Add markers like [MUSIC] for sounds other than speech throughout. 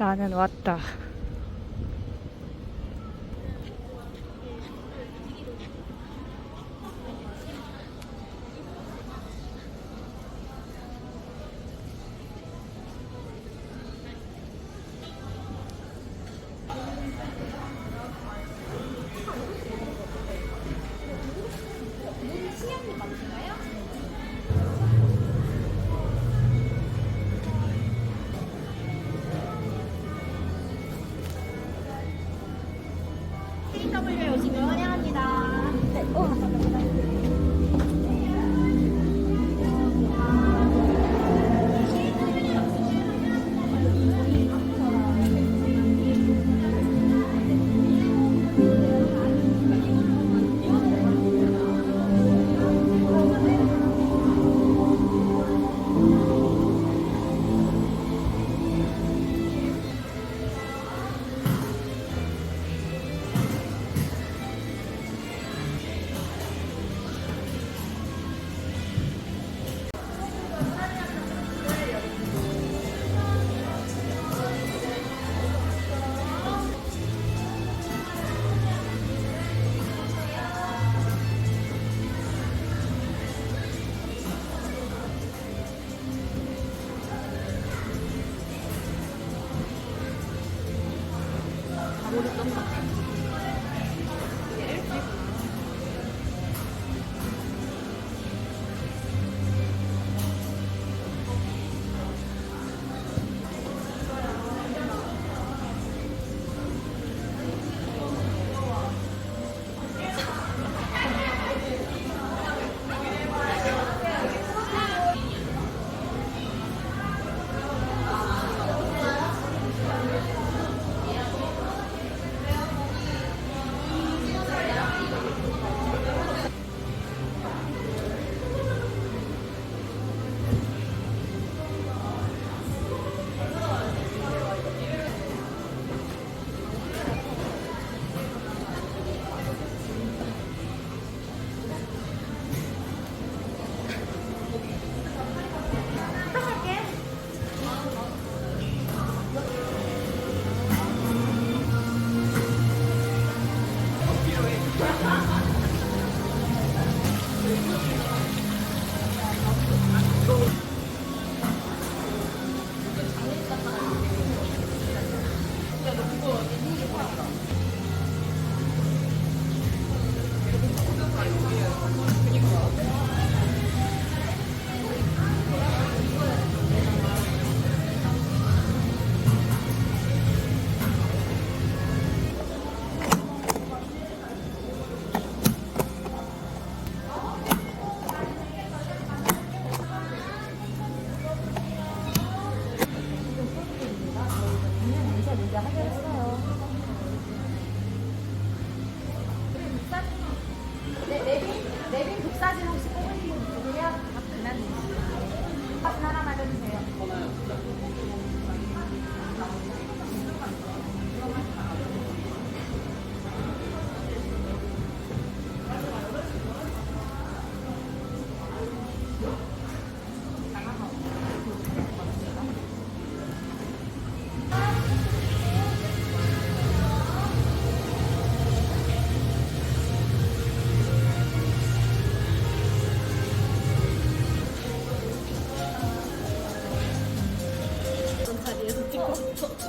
나는 왔다. കൊടുക്കും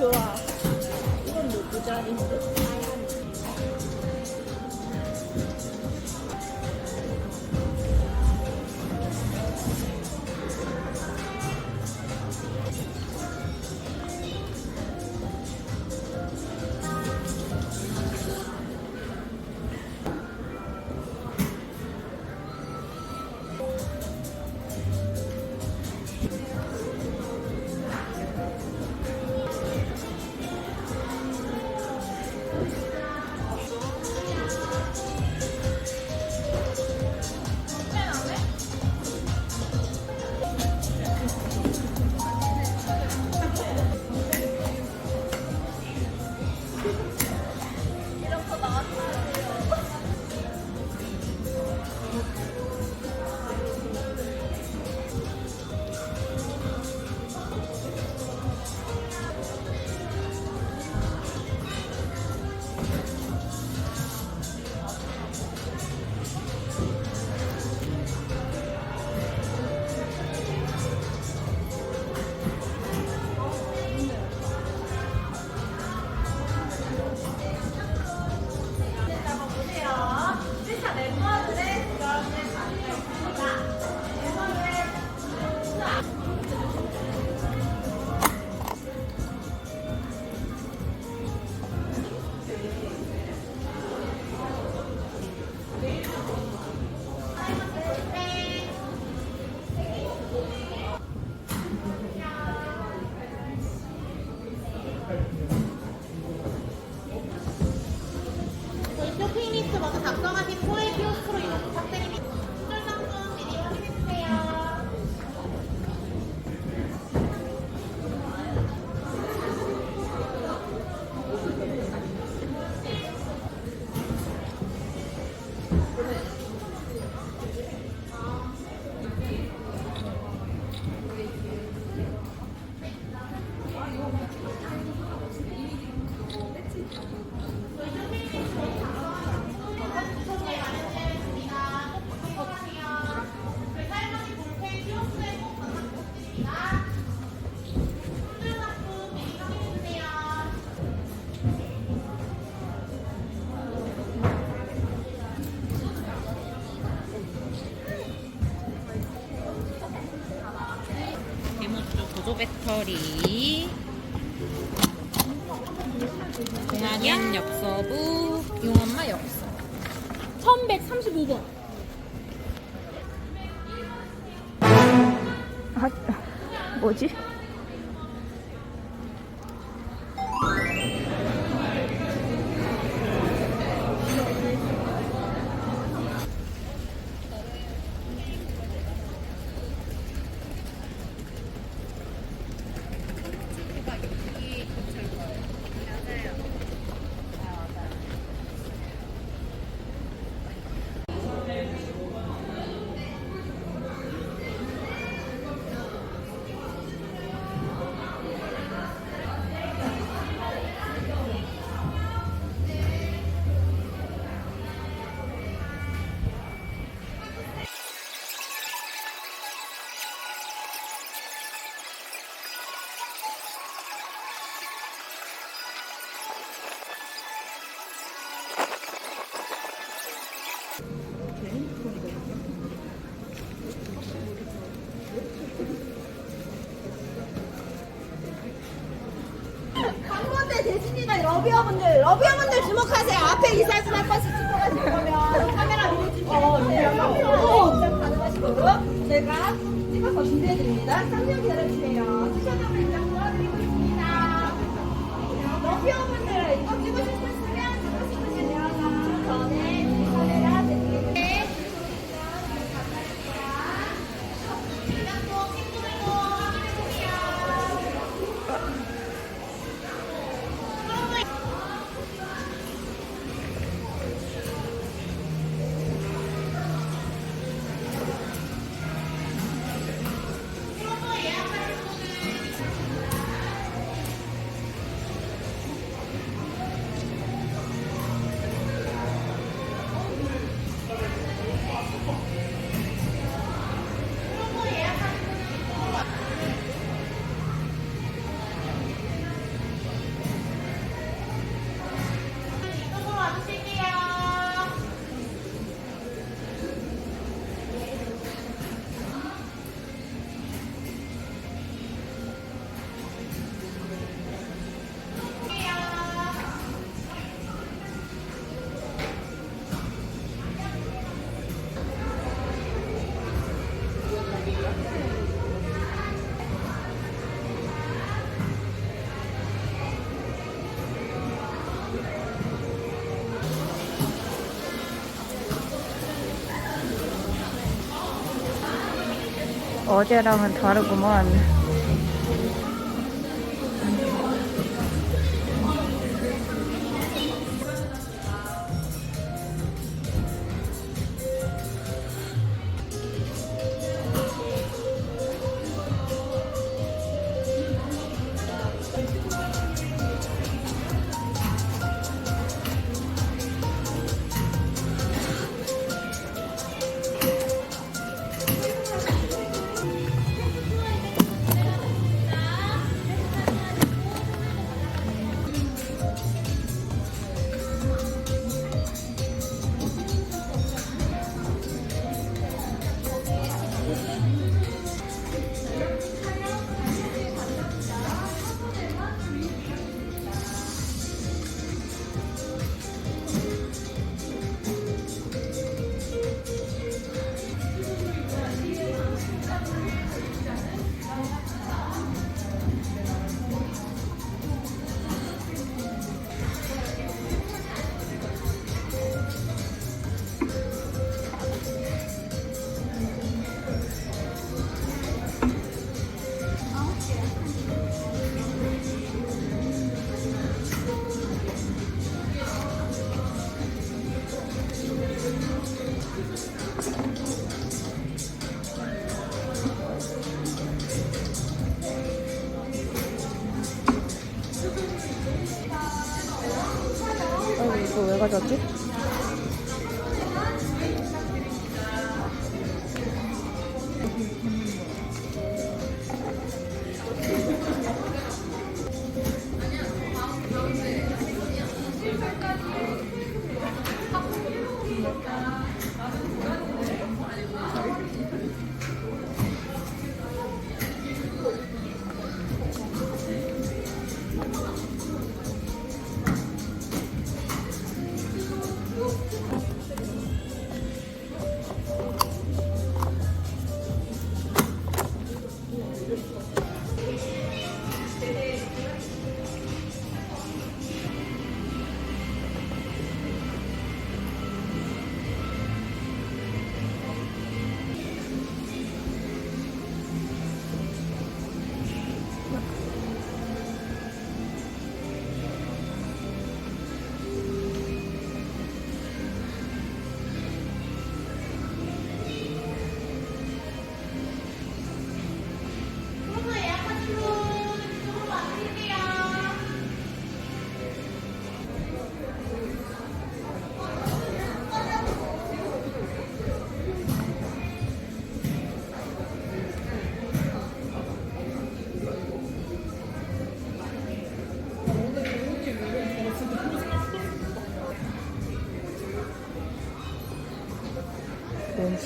哥啊问都不加一声 처리 동학연 역서부 용엄마 역서 1135번. 아, 뭐지? 러비어분들 러비어분들 주목하세요 앞에 이 사진 한 번씩 찍고 가실 거면 카메라 보여주시고 어, 가능하시고 제가 찍어서 준비해드립니다 쌍용 기다려주세요 수셔나무 입장 도와드리고 있습니다 러비어분 어제랑은 다르구만. 가져왔지?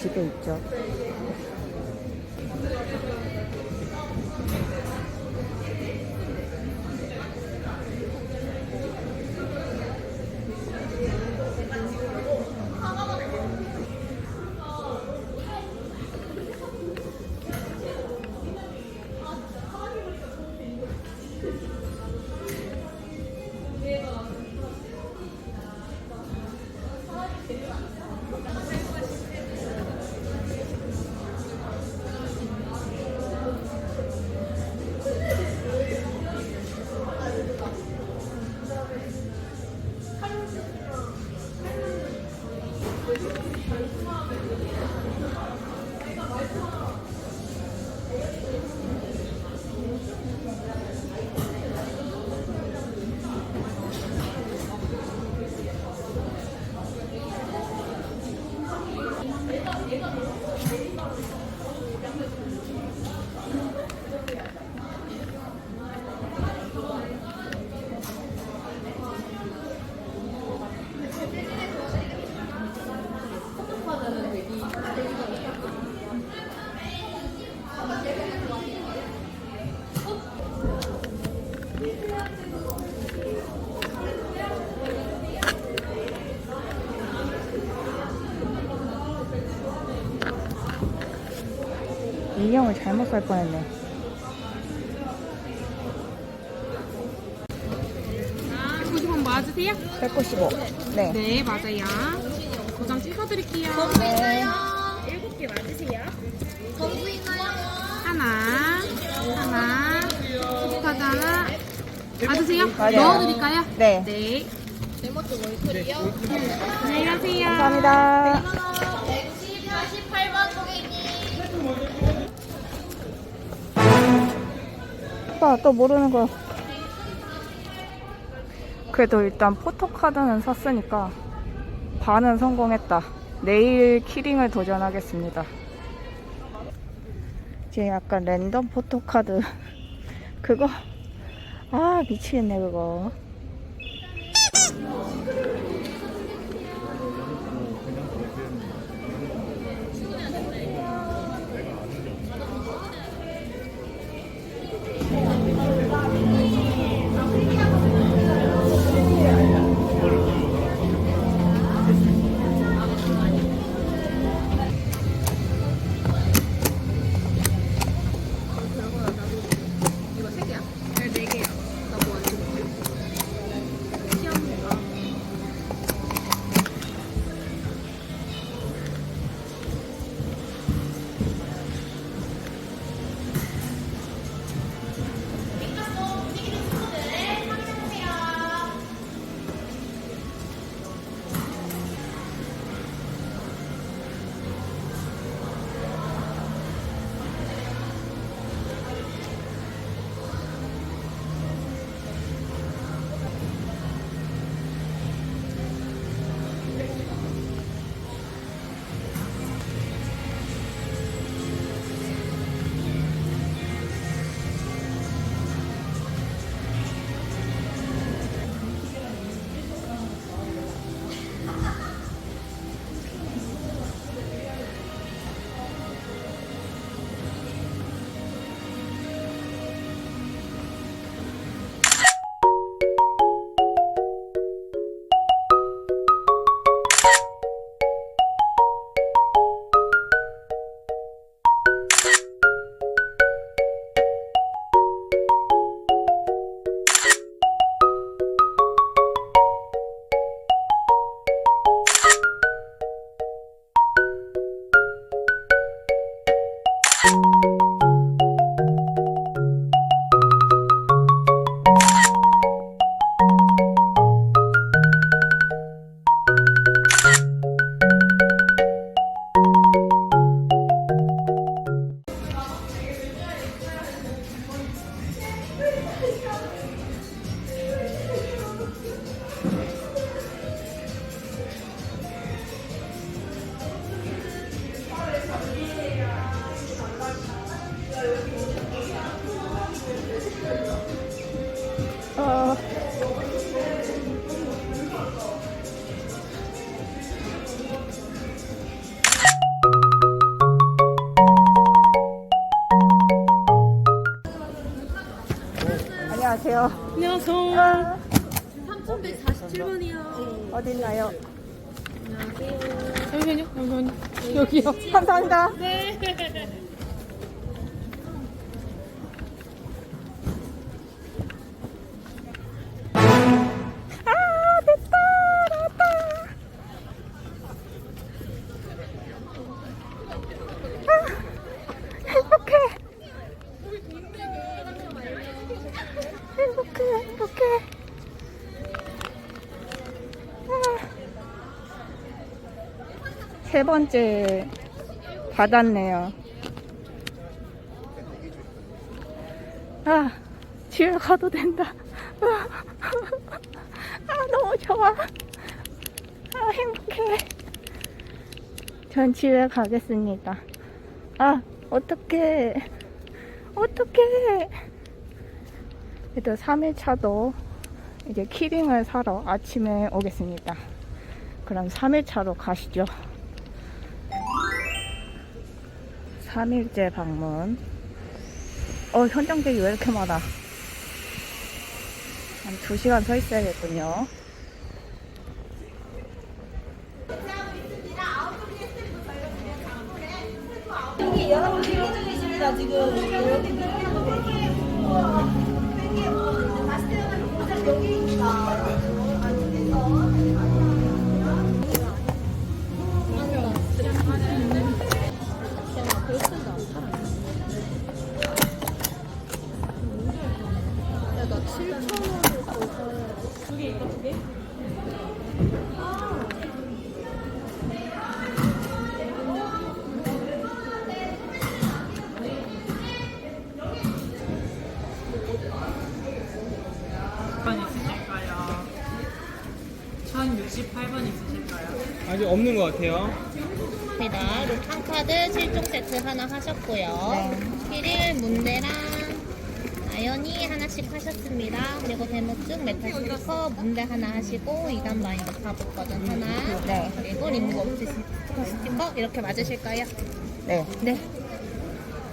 집에 있죠. 인형을 잘못 살 뻔했네. 아, 190원 맞으세요? 195. 네. 네, 맞아요. 도장 찍어드릴게요. 일곱 개 맞으세요? 하나, 하나, 소파자 하나. 맞으세요? 맞아요. 넣어드릴까요? 네. 네. 안녕히 가세요. 감사합니다. 148번 고객님. 오빠 또 모르는 거. 그래도 일단 포토카드는 샀으니까 반은 성공했다. 내일 키링을 도전하겠습니다. 이제 약간 랜덤 포토카드 [LAUGHS] 그거 아 미치겠네 그거. 여기요. 감사합니다. 네. 아, 됐다. 나왔다. 아, 행복해. 행복해, 행복해. 세 번째 받았네요. 아, 집에 가도 된다. [LAUGHS] 아, 너무 좋아. 아, 행복해. 전 집에 가겠습니다. 아, 어떡해. 어떡해. 그래도 3일차도 이제 키링을 사러 아침에 오겠습니다. 그럼 3일차로 가시죠. 3일째 방문. 어, 현장객이 왜 이렇게 많아? 한 2시간 서 있어야겠군요. 여러분 대기 중이십니다 지금 여기 대기하고 대기하고 대기하고 다 번 있으실까요? 1068번 있으실까요? 아직 없는 것 같아요. 입니다. 루팡 카드 7종 세트 하나 하셨고요. 키릴 문대랑 아연이 하나씩 하셨습니다. 그리고 데모증 메탈 스티커 문대 하나 하시고 2단 바인드 가복버전 하나 네. 그리고 림보 옵티 스티커 이렇게 맞으실까요? 네. 네.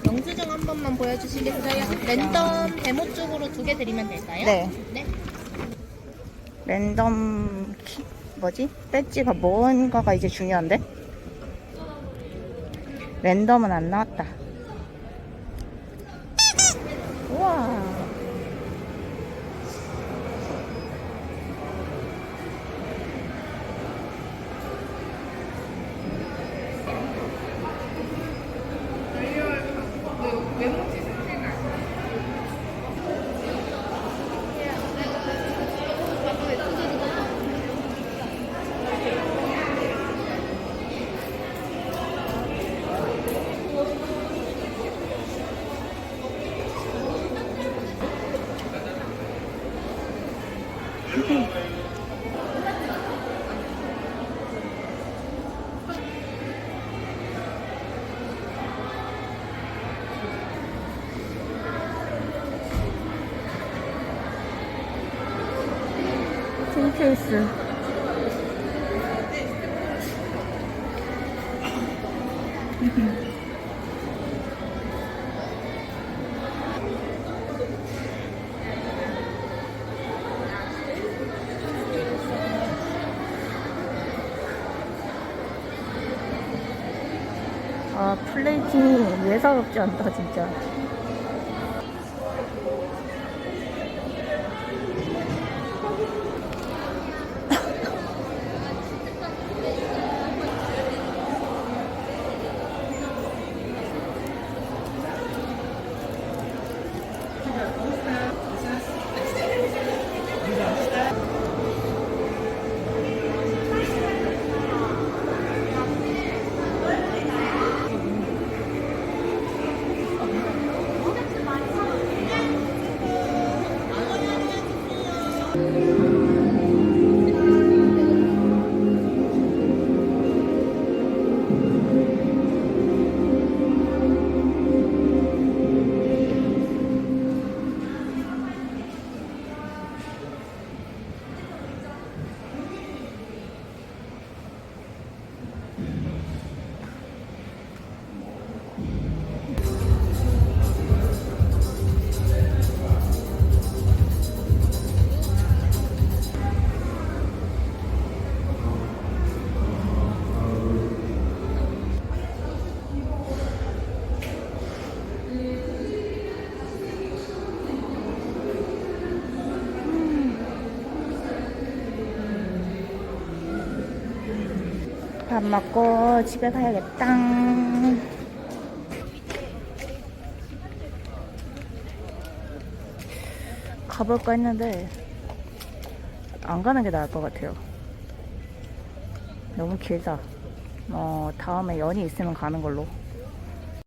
영수증 한 번만 보여주시겠어요? 랜덤 데모 쪽으로 두 개 드리면 될까요? 네. 네. 랜덤 키, 뭐지? 배지가 뭔가가 이제 중요한데? 랜덤은 안 나왔다. 틴케이스. [LAUGHS] 아, 플레이팅이 예사롭지 않다, 진짜. gusta. 밥 먹고 집에 가야겠다. 가볼까 했는데 안 가는 게 나을 것 같아요. 너무 길다. 어, 다음에 연이 있으면 가는 걸로.